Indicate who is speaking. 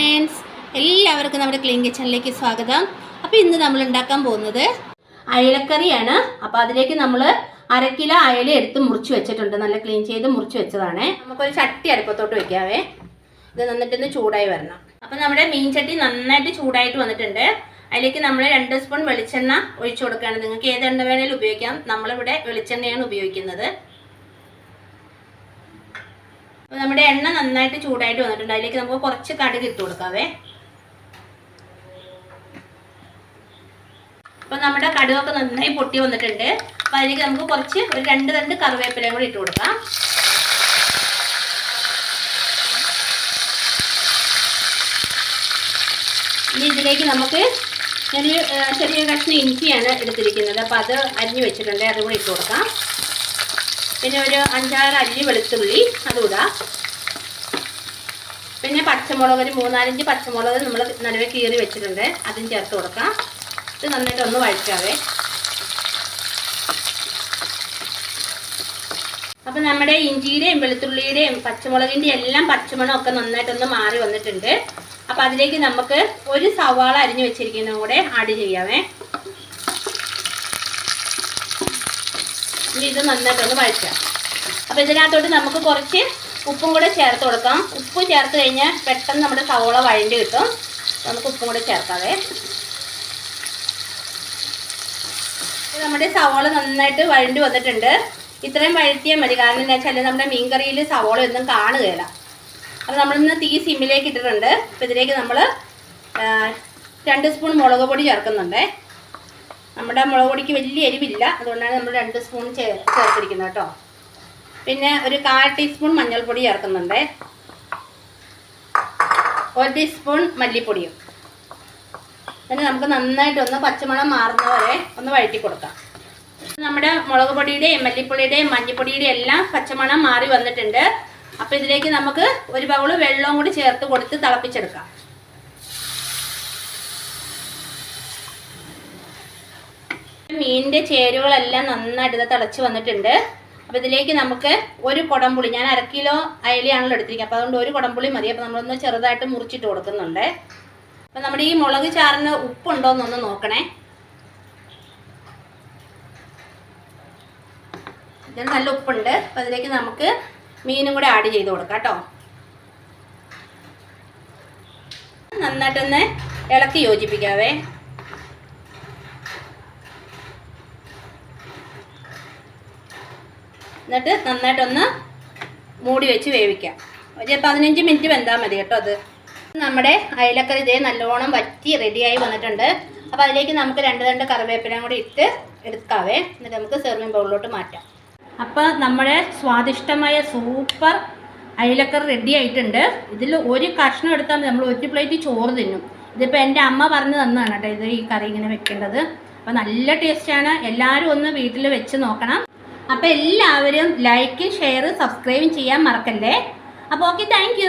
Speaker 1: Friends എല്ലാവർക്കും നമ്മുടെ clean കിച്ചണിലേക്ക് സ്വാഗതം. അപ്പോൾ ഇന്ന് നമ്മൾ ഉണ്ടാക്കാൻ പോകുന്നത് അയലക്കറിയാണ്. അപ്പോൾ അതിലേക്ക് നമ്മൾ അര കിലോ അയല എടുത്ത് മുറിച്ച് വെച്ചിട്ടുണ്ട്. നല്ല ക്ലീൻ ചെയ്ത് മുറിച്ച് വെച്ചതാണ്. നമുക്കൊരു ചട്ടി അടുപ്പത്തോട്ട് വെക്കാവേ. ഇത് നന്നിട്ടൊന്ന് ചൂടായി വരണം. അപ്പോൾ നമ്മുടെ മീൻ ചട്ടി നന്നായിട്ട് ചൂടായിട്ട് വന്നിട്ടുണ്ട്. അതിലേക്ക് നമ്മൾ രണ്ട് സ്പൂൺ വെളിച്ചെണ്ണ ഒഴിച്ചു കൊടുക്കുകയാണ്. നിങ്ങൾക്ക് ഏത് എണ്ണ വേണേലും ഉപയോഗിക്കാം. നമ്മളിവിടെ വെളിച്ചെണ്ണയാണ് ഉപയോഗിക്കുന്നത്. അപ്പോൾ നമ്മുടെ എണ്ണ നന്നായിട്ട് ചൂടായിട്ട് വന്നിട്ടുണ്ട്. അതിലേക്ക് നമുക്ക് കുറച്ച് കടുക് ഇട്ട് കൊടുക്കാവേ. അപ്പോൾ നമ്മുടെ കടുകൊക്കെ നന്നായി പൊട്ടി വന്നിട്ടുണ്ട്. അപ്പോൾ അതിലേക്ക് നമുക്ക് കുറച്ച് ഒരു രണ്ട് രണ്ട് കറിവേപ്പിലയും കൂടി ഇട്ട് കൊടുക്കാം. ഇനി ഇതിലേക്ക് നമുക്ക് ചെറിയ ചെറിയ കഷ്ണം ഇഞ്ചിയാണ് എടുത്തിരിക്കുന്നത്. അപ്പോൾ അത് അരിഞ്ഞു വെച്ചിട്ടുണ്ട്. അതുകൂടി ഇട്ട് കൊടുക്കാം. പിന്നെ ഒരു അഞ്ചാറ് അല്ലി വെളുത്തുള്ളി അതുകൂടാ. പിന്നെ പച്ചമുളക് ഒരു മൂന്നാലഞ്ച് പച്ചമുളക് നമ്മൾ നടുവെ കീറി വെച്ചിട്ടുണ്ട്. അതും ചേർത്ത് കൊടുക്കാം. ഇത് നന്നായിട്ട് ഒന്ന് വഴറ്റാവേ. അപ്പം നമ്മുടെ ഇഞ്ചിയുടെയും വെളുത്തുള്ളിയുടെയും പച്ചമുളകിന്റെയും എല്ലാം പച്ചമുളകും ഒക്കെ നന്നായിട്ടൊന്ന് മാറി വന്നിട്ടുണ്ട്. അപ്പം അതിലേക്ക് നമുക്ക് ഒരു സവാള അരിഞ്ഞു വെച്ചിരിക്കുന്നതും കൂടെ ആഡ് ചെയ്യാവേ. ഇനി ഇത് നന്നായിട്ടൊന്ന് വഴറ്റാം അപ്പോൾ ഇതിനകത്തോട്ട് നമുക്ക് കുറച്ച് ഉപ്പും കൂടെ ചേർത്ത് കൊടുക്കാം. ഉപ്പ് ചേർത്ത് കഴിഞ്ഞാൽ പെട്ടെന്ന് നമ്മുടെ സവോള വഴണ്ടി കിട്ടും. നമുക്ക് ഉപ്പും കൂടെ ചേർക്കാവേ. നമ്മുടെ സവോള നന്നായിട്ട് വഴണ്ടി വന്നിട്ടുണ്ട്. ഇത്രയും വഴറ്റിയാൽ മതി. കാരണം എന്താ വെച്ചാൽ നമ്മുടെ മീൻകറിയിൽ സവോള ഒന്നും കാണുകയില്ല. അപ്പോൾ നമ്മളിന്ന് തീ സിമ്മിലേക്ക് ഇട്ടിട്ടുണ്ട്. അപ്പോൾ ഇതിലേക്ക് നമ്മൾ രണ്ട് സ്പൂൺ മുളക് പൊടി ചേർക്കുന്നുണ്ട്. നമ്മുടെ മുളക് പൊടിക്ക് വലിയ എരിവില്ല. അതുകൊണ്ടാണ് നമ്മൾ രണ്ട് സ്പൂൺ ചേർത്തിരിക്കുന്നത് കേട്ടോ. പിന്നെ ഒരു കാൽ ടീസ്പൂൺ മഞ്ഞൾപ്പൊടി ചേർക്കുന്നുണ്ട്. ഒരു ടീസ്പൂൺ മല്ലിപ്പൊടിയും. പിന്നെ നമുക്ക് നന്നായിട്ടൊന്ന് പച്ചമുളക് മാറുന്ന വരെ ഒന്ന് വഴറ്റി കൊടുക്കാം. നമ്മുടെ മുളക് പൊടിയുടെയും മല്ലിപ്പൊടിയുടെയും മഞ്ഞൾപ്പൊടിയുടെയും എല്ലാം പച്ചമണം മാറി വന്നിട്ടുണ്ട്. അപ്പോൾ ഇതിലേക്ക് നമുക്ക് ഒരു ബൗൾ വെള്ളവും കൂടി ചേർത്ത് കൊടുത്ത് തിളപ്പിച്ചെടുക്കാം. മീനിന്റെ ചേരുവകളെല്ലാം നന്നായിട്ട് ഇത് തിളച്ച് വന്നിട്ടുണ്ട്. അപ്പോൾ ഇതിലേക്ക് നമുക്ക് ഒരു കുടംപുളി ഞാൻ അര കിലോ അയലയാണല്ലോ എടുത്തിരിക്കുക അപ്പോൾ അതുകൊണ്ട് ഒരു കുടംപുളി മതി. അപ്പോൾ നമ്മളൊന്ന് ചെറുതായിട്ട് മുറിച്ചിട്ട് കൊടുക്കുന്നുണ്ട്. അപ്പോൾ നമ്മുടെ ഈ മുളക് ചാറിന് ഉപ്പുണ്ടോ എന്നൊന്ന് നോക്കണേ. ഇതിന് നല്ല ഉപ്പുണ്ട്. അപ്പോൾ അതിലേക്ക് നമുക്ക് മീനും കൂടെ ആഡ് ചെയ്ത് കൊടുക്കാം കേട്ടോ. നന്നായിട്ടൊന്ന് ഇളക്കി യോജിപ്പിക്കാവേ. എന്നിട്ട് നന്നായിട്ടൊന്ന് മൂടി വെച്ച് വേവിക്കാം. ഒരു പതിനഞ്ച് മിനിറ്റ് വെന്താൽ മതി കേട്ടോ അത്. നമ്മുടെ അയലക്കറി ഇതേ നല്ലോണം വറ്റി റെഡിയായി വന്നിട്ടുണ്ട്. അപ്പോൾ അതിലേക്ക് നമുക്ക് രണ്ട് രണ്ട് കറിവേപ്പിലയും കൂടി ഇട്ട് എടുക്കാവേ. എന്നിട്ട് നമുക്ക് സെർവിങ് ബൗളിലോട്ട് മാറ്റാം. അപ്പോൾ നമ്മുടെ സ്വാദിഷ്ടമായ സൂപ്പർ അയലക്കറി റെഡി ആയിട്ടുണ്ട്. ഇതിൽ ഒരു കഷ്ണം എടുത്താൽ നമ്മൾ ഒരു പ്ലേറ്റ് ചോറ് തിന്നും. ഇതിപ്പോൾ എന്റെ അമ്മ പറഞ്ഞു തന്നതാണ് കേട്ടോ ഇത് ഈ കറി ഇങ്ങനെ വെക്കേണ്ടത്. അപ്പോൾ നല്ല ടേസ്റ്റാണ് എല്ലാവരും ഒന്ന് വീട്ടിൽ വെച്ച് നോക്കണം. അപ്പോൾ എല്ലാവരും ലൈക്ക് ഷെയർ സബ്സ്ക്രൈബ് ചെയ്യാൻ മറക്കല്ലേ? അപ്പോൾ ഓക്കെ താങ്ക്